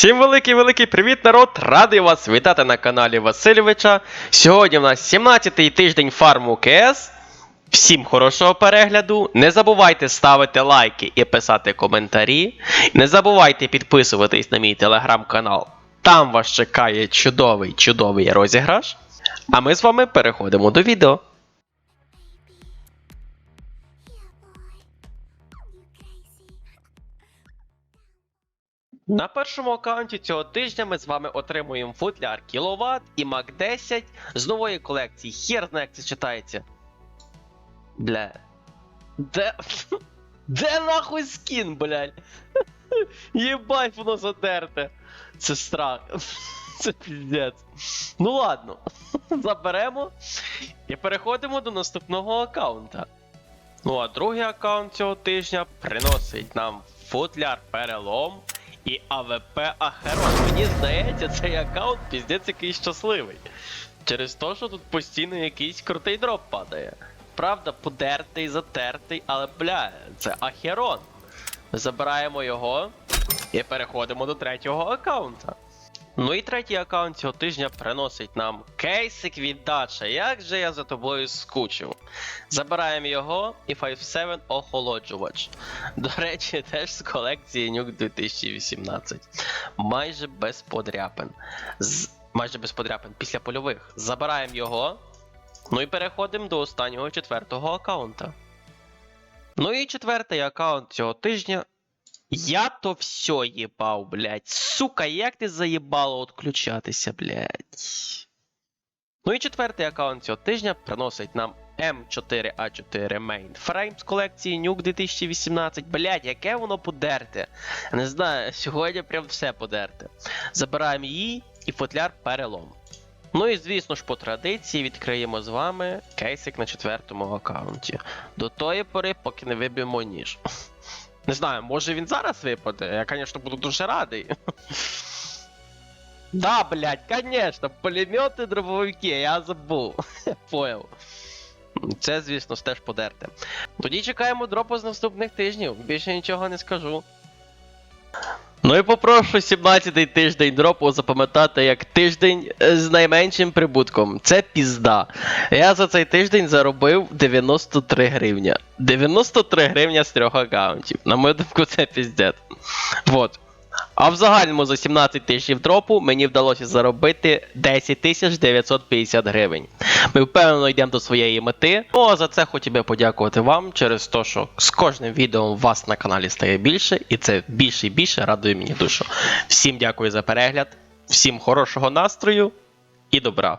Всім великий-великий привіт, народ! Радий вас вітати на каналі Васильовича. Сьогодні у нас 17-й тиждень фарму КС. Всім хорошого перегляду. Не забувайте ставити лайки і писати коментарі. Не забувайте підписуватись на мій телеграм-канал. Там вас чекає чудовий чудовий розіграш. А ми з вами переходимо до відео. На першому аккаунті цього тижня ми з вами отримуємо футляр кіловат і Мак 10 з нової колекції. Хер знає, як це читається. Бля. Де. Де нахуй скін, блядь? Єбать, воно задерте. Це страх. Це піздець. Ну ладно. Заберемо і переходимо до наступного аккаунта. Ну а другий аккаунт цього тижня приносить нам футляр перелом і АВП Ахерон. Мені здається, цей аккаунт піздець якийсь щасливий. Через те, що тут постійно якийсь крутий дроп падає. Правда, подертий, затертий, але бля, це Ахерон. Забираємо його і переходимо до третього аккаунта. Ну і третій аккаунт цього тижня приносить нам кейсик від Дача. Як же я за тобою скучив. Забираємо його і 5-7 охолоджувач. До речі, теж з колекції Нюк 2018. Майже без подряпин. З... Майже без подряпин після польових. Забираємо його. Ну і переходимо до останнього четвертого аккаунта. Ну і четвертий аккаунт цього тижня. Я то все їбав, блядь. Сука, як ти заїбало відключатися, блядь. Ну і четвертий аккаунт цього тижня приносить нам М4А4 Mainframe з колекції Nuke 2018. Блядь, яке воно подерте. Не знаю, сьогодні прям все подерте. Забираємо її і футляр перелом. Ну і звісно ж, по традиції відкриємо з вами кейсик на четвертому аккаунті. До тої пори, поки не виб'ємо ніж. Не знаю, може він зараз випаде. Я, звісно, буду дуже радий. Да, блядь, конечно, пулеметы, дробовики, я забув. Понял. Це, звісно, теж подерте. Тоді чекаємо дропу з наступних тижнів. Більше нічого не скажу. Ну і попрошу 17-й тиждень дропу запам'ятати як тиждень е, з найменшим прибутком. Це пізда. Я за цей тиждень заробив 93 гривня. 93 гривня з трьох аккаунтів. На мою думку, це піздець. Вот. А в загальному за 17 тижнів дропу мені вдалося заробити 10 тисяч 950 гривень. Ми впевнено йдемо до своєї мети. Ну а за це хотів би подякувати вам через те, що з кожним відео вас на каналі стає більше, і це більше і більше радує мені душу. Всім дякую за перегляд, всім хорошого настрою і добра.